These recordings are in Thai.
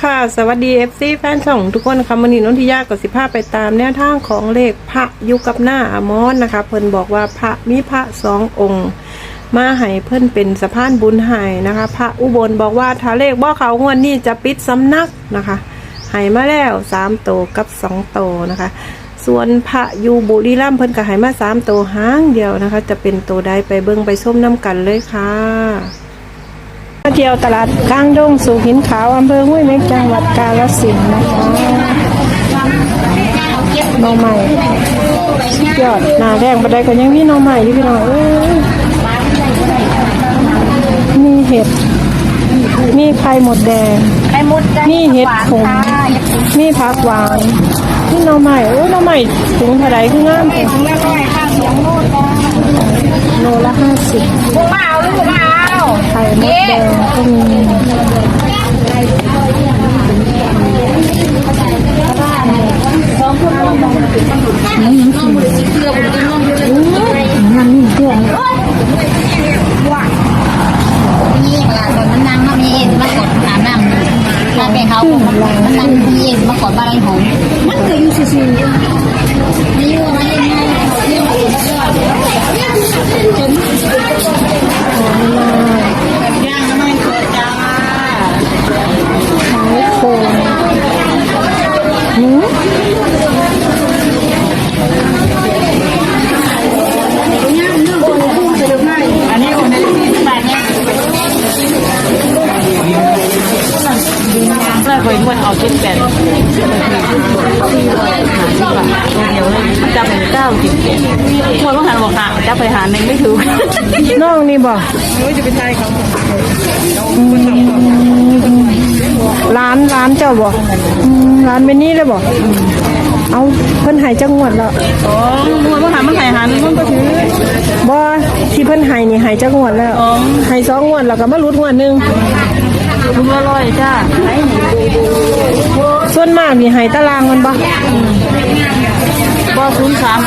ค่ะสวัสดี FC แฟนช่องทุกคนค่ะวันนี้นนทิยากับสิภาไปตามแนวทางของเลขพระยุกับหน้าอมอนนะคะ เพิ่นบอกว่าพระมีพระสององค์ มาให้เพิ่นเป็นสะพานบุญให้นะคะ พระอุบลบอกว่าถ้าเลขบ่เขางวดนี้จะปิดสำนักนะคะให้มาแล้วสามโตกับสองโตนะคะ ส่วนพระยูบุรีรัมเพิ่นก็ให้มาสามโตห้างเดียวนะคะ จะเป็นโตวใดไปเบิ่งไปส้มน้ำกันเลยค่ะ เที่ยวตลาดกลางดงสุหินขาวอำเภอห้วยเม็กจังหวัดกาฬสินธุ์นะคะหน้องใหม่ยอดหนาแดงบันไดก็ยังมีหน้องใหม่อยู่พี่น้องเอ้ยมีเห็ด มีไข่หมดแดง ไข่มดแดงมีเห็ดขม มีผักหวานมีหน้องใหม่โอ้ยหน้องใหม่ถุงเท่าไรคืองามถุงละร้อยค่ะสองโลจ้าโลละห้าสิบลูกมาเอาลูกมาเอา ข่มดแดงก็มีนี่เวลาตอนมันนั่งมันมีเอ็นมากดหาน้ำถ้าเป็นเขามันนั่งมีเอ็นมากดบาลังหงมันเคยอยู่ซื่อ น้องนี่บอกร้านร้านเจ้าบอกอืมร้านเมนี่เลยบอกเอาเพิ่นใหายจังหวัดแล้วอ๋อคนต้องหันมันหายหันมันก็ถือบ่ที่เพิ่นใหายนี่ใหายจังหวัดแล้วอ๋อใหายสองงวดแล้วก็มารุดงวดหนึงลุงละร้อยจ้าส่วนมากนี่ใหายตารางมันบ่บ่ ศูนย์สาม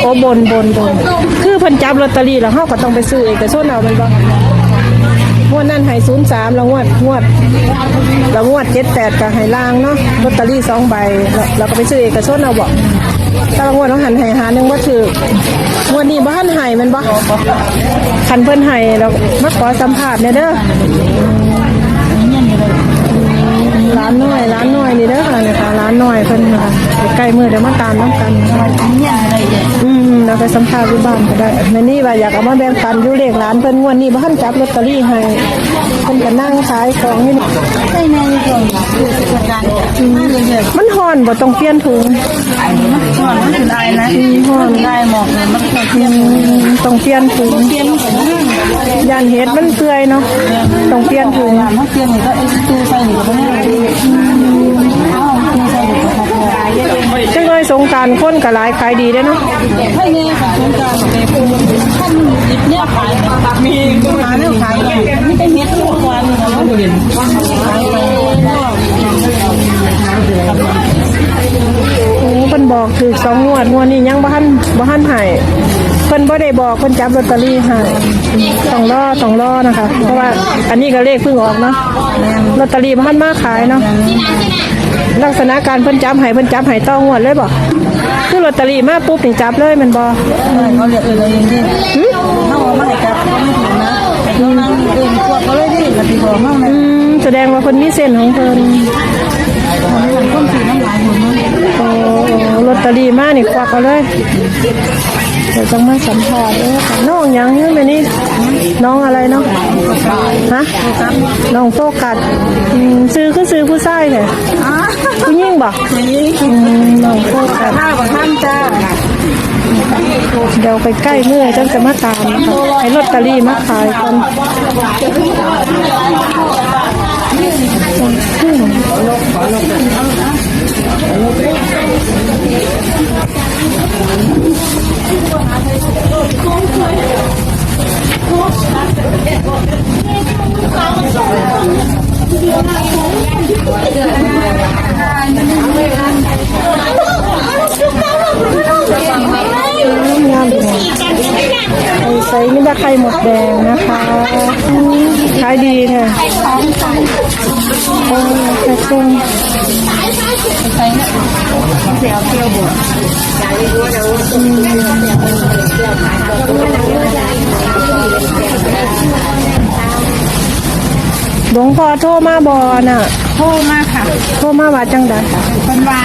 โอ้บนบนบนคือเพิ่นจับลอตเตอรี่แล้วเฮาก็ต้องไปซื้อเอกชนเอามันบ่งวดนั้นใหาย03แล้วงวดงวดแล้วงวด78ก็ใหายล่างเนาะลอตเตอรี่สองใบแล้วก็ไปซื้อเอกชนเอาบ่ถ้างวดต้องหันใหายหาหนึงบ่าถูกงวดนี้บ่ทันใหายมันบ่คันเพิ่นให้แล้วมาขอสัมภาษณ์แหน่เด้อ ร้านน้อยร้านน้อยนี่เด้อค่ะนี่ค่ะร้านน้อยเพิ่นค่ะใกล้มือเดี๋ยวมาตามน้ำกันค่ะเนี่ยอะไรเนี่ยอืมเราไปสัมภาษณ์ที่บ้านก็ได้ในนี่ว่าอยากเอามาแบ่งปันอยู่เลขร้านเพิ่นงวดนี้บ่ทันจับลอตเตอรี่ให้เพิ่นก็นั่งขายของอยู่นี่ใช่ในส่วนคือประการไม่เลยเนี่ยมันฮ้อนบ่ต้องเปลี่ยนถุงมันส่วนมันคืออะไรนะมันได้หมอกเลยมันก็เทียมอืมต้องเปลี่ยนถุงเทียมกันนะย่านเฮ็ดมันเปื่อยเนาะต้องเปลี่ยนถุงมันเทียมนี่ก็ไอ้ตู้ใส่นี่ก็ไม่ได้เอาตู้ใส่นี่ก็พอจังเลยสงการคนก็หลายขายดีเด้เนาะให้เนี่ยค่ะสงการท่านหยิบเนี่ยขายมีหาเรื่องขายไม่ได้เม็ดทุกวันเราเห็นขายโอ้เพิ่นบอกถูกสองงวดงวดนี้ยังบ่ทันบ่ทันให้ เพิ่นบ่ได้บอกเพิ่นจับลอตเตอรี่ให้ต้องรอต้องรอนะคะ เพราะว่าอันนี้ก็เลขเพิ่งออกเนาะลอตเตอรี่บ่ทันมาขายเนาะลักษณะการเพิ่นจับให้เพิ่นจับให้ต้องงวดเลยบ่คือลอตเตอรี่มาปุ๊บนี่จับเลยแมันบ่เขาเรียกเออเลยดิถ้าว่าไม่จับก็ไม่ถูกนะเรานั่งเดินพวกเขาเลยดิกติบอกมั่งอืนะมแสดงว่าเพิ่นมีเส้นของเพิ่นมันต้นสีน้ำลายหมดเลยโอ้ลอตเตอรี่มานี่ควักเอาเลย เดี๋ยวต้องมาสัมภาษณ์เด้อค่ะน้องยังเนี่ยแม่นี่น้องอะไรเนาะฮะน้องโฟกัสอืมซื้อคือซื้อผู้ชายแท้ผู้หญิงบอืมน้องโฟกัสข้าวกับท่านจ้าเดี๋ยวไปใกล้เมื่อยจังจะมาตามนะคะให้ลอตเตอรี่มาขายกัน ตาไข่หมดแดงนะคะอืมขายดีแท้โอ้แค่ทรงใส่เนี่ยหลวงพ่อโทรมาบอน่ะ โทรมาค่ะ โทรมาว่าจังใดค่ะคนว่า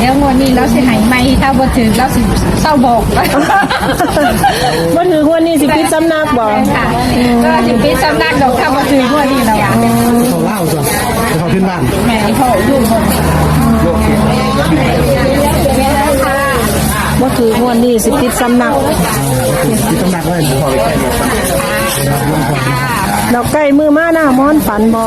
เดี๋ยวงวดนี้เราสิใหายไม่ถ้าบ่ถึงเราสิเศร้าบอกบ่ถือวันนี้สิปิดสำนักบ่ค่ะก็สิปิดสำนักดอกถ้าบ่ถึงงวดนี้แล้วอะเขาเล่าจ้ะเขาขึ้นบ้านแม่พ่ออยู่บนบ่ถือวันนี้สิปิดสำนักที่ต้องนักไว้พอไปแค่นี้ ดอกไก่มือมาหน้ามอนฝันบ่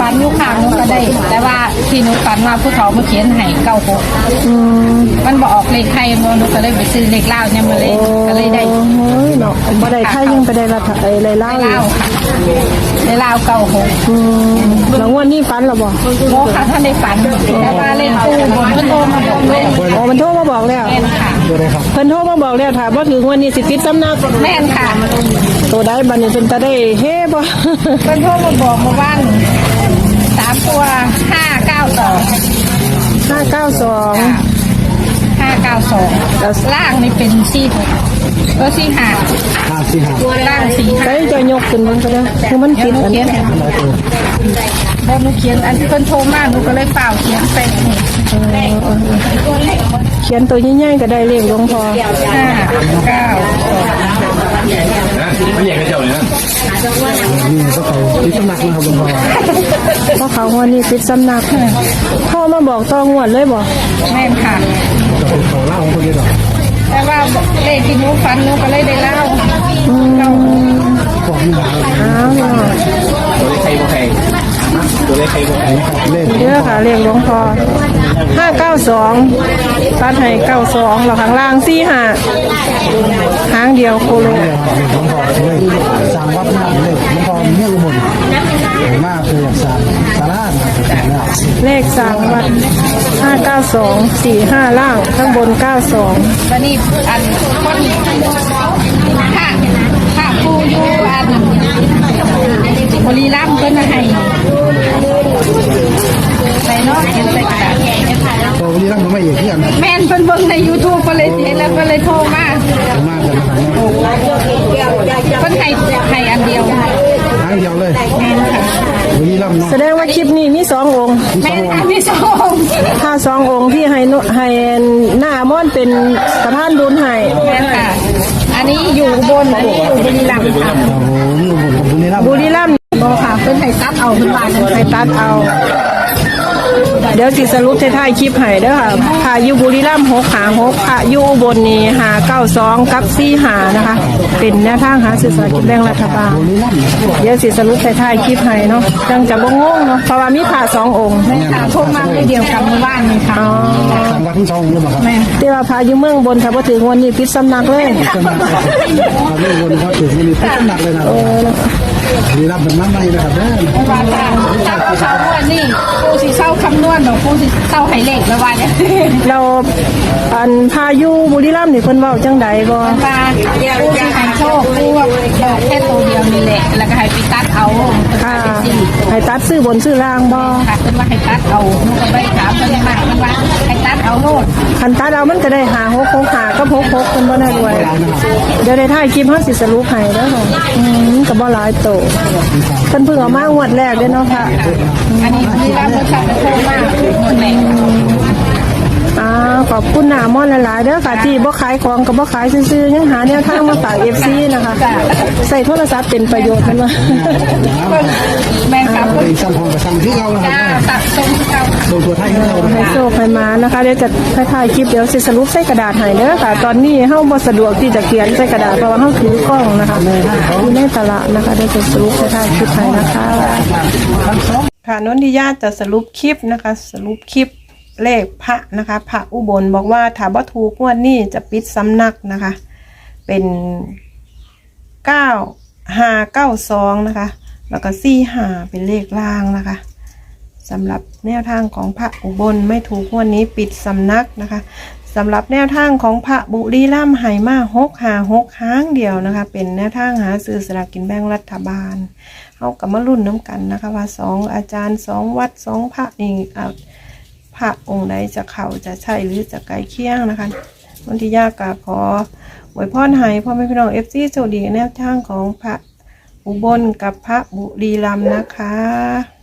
ฝันอยู่ข้างหนูก็ได้ แต่ว่าที่หนูฝันว่าผู้เขามาเขียนให้เก้าหกอืมมันบอกออกเลขไทยบ่หนูก็เลยไปซื้อเลขลาวเนี่ยมาเลยก็เลยได้โอ้ยเนาะบ่ได้ค่ายังไปได้รัฐไอ้เลยเล่าได้อยู่ลาวค่ะได้ลาวเก้าหกอืมแล้ววันนี้ฝันแล้วบ่โมค่ะท่านได้ฝันแต่ว่าเลขตู้บนเพิ่นโทรมาบอกเลยอ๋อมันโทรมาบอกแล้ว แม่นค่ะ ตัวได้ครับเพิ่นโทรมาบอกแล้วถามว่าถึงวันนี้สิปิดสำนักแม่นค่ะตัวใดบัดนี้เพิ่นจะได้เฮ้บ่ เพิ่นโทรมาบอกเมื่อวานสามตัวห้าเก้าสอง592ห้าเก้าสองล่างนี่เป็นสี่หกเออสี่ห้าห้า สี่ห้าล่างสี่ห้าใส่จะยกขึ้นมันก็ได้คือมันเดี๋ยติวดหนูอันเขียนให้ร้อยตัวแล้วหนูเขียนอันที่เพิ่นโทรมาหนูก็เลยเปล่าเขียนไปนี่เขียนตัวใหญ่ๆก็ได้เลขหลวงพ่อห้าเก้าสองไม่อยากให้เจ้าเลยนะนี่ก็เขาที่ต้องนักนะครับคุณพ่อเพราะเขาวันนี้ปิดสำนักโทรมาบอกต้องงวดเลยบ่แม่นค่ะจะเขาเล่าของคนนี้หรอแต่ว่าเลขที่หนูฝันหนูก็เลยได้เล่า เอาเนาะตัวเลขใครบ่ใครตัวเลขใครบ่ใครเลขเยอะค่ะเลขหลวงพ่อห้าเก้าสองตัดให้เก้าสองเราข้างล่างสี่ห้าหางเดียวโคโลนหลวงพ่อเลขสร้างวัดมากเลขหลวงพ่อเมี่ยงมุนมากคือสร้างสาราเลขสามวัดห้าเก้าสองสี่ห้าล่างข้างบนเก้าสองตอนนี้อันคนถ้าถ้าผู้อยู่อันบ ริรัมย์เพิ่นมาให้ใส่เนาะเขียนใส่กระดาษพอวันนี้รับมาอีกที่อันแม่นเพิ่นเบิ่งใน YouTube เพิ่นเลยเห็นแล้วเพิ่นเลยโทรมามากกันนะครับเพิ่นให้ให้อันเดียวทางเดียวเลยแม่นค่ะวันนี้รับน้องแสดงว่าคลิปนี้มีสององค์ แม่นอันที่สองถ้าสององค์ที่ให้นุให้หน้ามอนเป็นประธานบุญให้แม่นค่ะ อันนี้อยู่อุบนอันนี้อยู่บุรีรัมย์ค่ะโอ้โหนี่กุมลกับวันนี้รับบุรีรัมย์ บ่ค่ะเพิ่นให้ตัดเอาเพิ่นว่าจังให้ตัดเอา เดี๋ยวสิสรุปท้ายๆคลิปให้เด้อค่ะพายุบุรีรัมย์หกหาหกพายุอุบนนี่หาเก้าสองกับสี่หานะคะ เป็นแนวทางหาสื่อสารกินแบ่งรัฐบาลเดี๋ยวสิสรุปท้ายๆคลิปให้เนาะจังจะบ่งงเนาะเพราะว่ามีผ่าสององค์แม่นค่ะโทรมาได้เดียวกันเมื่อวานนี้ค่ะอ๋อสร้างวัดที่สองเลยครับแม่นที่ว่าพายุเมืองบนถ้าบ่ถึงวันนี้ปิดสำนักเลยจะมาเขาเรียกวนเขาถึงวันนี้ทุกหนักเลยนะ นี่รับเป็นน้ำใหม่นะครับเด้อว่าถ้าถ้าผู้เช่าวันนี้ผู้สิเช่าคำนวณดอกผู้สิเช่าไห้เลขแล้วว่าเนี่ยเราอันพายุบุรีรัมย์นี่เพิ่นเว้าจังใดบ่ว่าผู้สิให้โชคผู้ว่าบอกแค่ตัวเดียวนี่แหละแล้วก็ให้ไปตัดเอาค่ะเป็นสี่ให้ตัดซื้อบนซื้อล่างบ่ค่ะเพิ่นว่าให้ตัดเอาหนูก็ไปถามเพิ่นมาเพิ่นว่าให้ตัด เอาโลดคันตาดเอามันก็ได้หาหกหกหาก็หกหกคนบ่ได้รวยเดี๋ยวได้ถ่ายคลิปเฮาสิสรุปให้แล้วค่ะอืมก็บ่หลายโตเพิ่นเพิ่งเอามางวดแรกเด้อเนาะค่ะ อันนี้มีรับโทรศัพท์โทรมาหมดแหละอ่า ขอบคุณหน้ามอนหลายๆเด้อค่ะที่บ่ขายของก็บ่ขายซื่อๆยังหาแนวทางมาฝาก FC นะคะ ใส่โทรศัพท์เป็นประโยชน์แมันว่าแม่ครับไปสั่งของไปสั่งที่เรานะคจ้ารับตัดทรงเก่าโดนตัวไทยที่เราให้โชคให้มานะคะเดี๋ยวจะถ่ายๆคลิปเดี๋ยวสิสรุปใส่กระดาษให้เด้อค่ะ ตอนนี้เฮาบ่สะดวกที่จะเขียนใส่กระดาษเพราะว่าเฮาถือกล้องนะคะอยู่ในตลาดนะคะเดี๋ยวจะสรุปใส่ถ่ายคลิปให้นะคะค่ะนนทิยาจะสรุปคลิปนะคะ สรุปคลิป เลขพระนะคะพระอุบลบอกว่าถ้าบ่ถูกวดนี้จะปิดสำนักนะคะ เป็นเก้าห้าเก้าสองนะคะ แล้วก็สี่ห้าเป็นเลขล่างนะคะสำหรับแนวทางของพระอุบลไม่ถูกวดนี้ปิดสำนักนะคะสำหรับแนวทางของพระบุรีรัมย์ไหมาหกหาหกห้างเดียวนะคะ เป็นแนวทางหาซื้อสลากกินแบ่งรัฐบาลเขากับมารุ่นน้ำกันนะคะ ว่าสองอาจารย์สองวัดสองพระนี่อ่า พระองค์ใดจะเข่าจะใช่หรือจะไกลเคียงนะคะวันที่ยากาขอไว้พรให้พ่อแม่พี่น้องเอฟซีโชคดีแนวทางของพระอุบลกับพระบุรีรัมนะคะ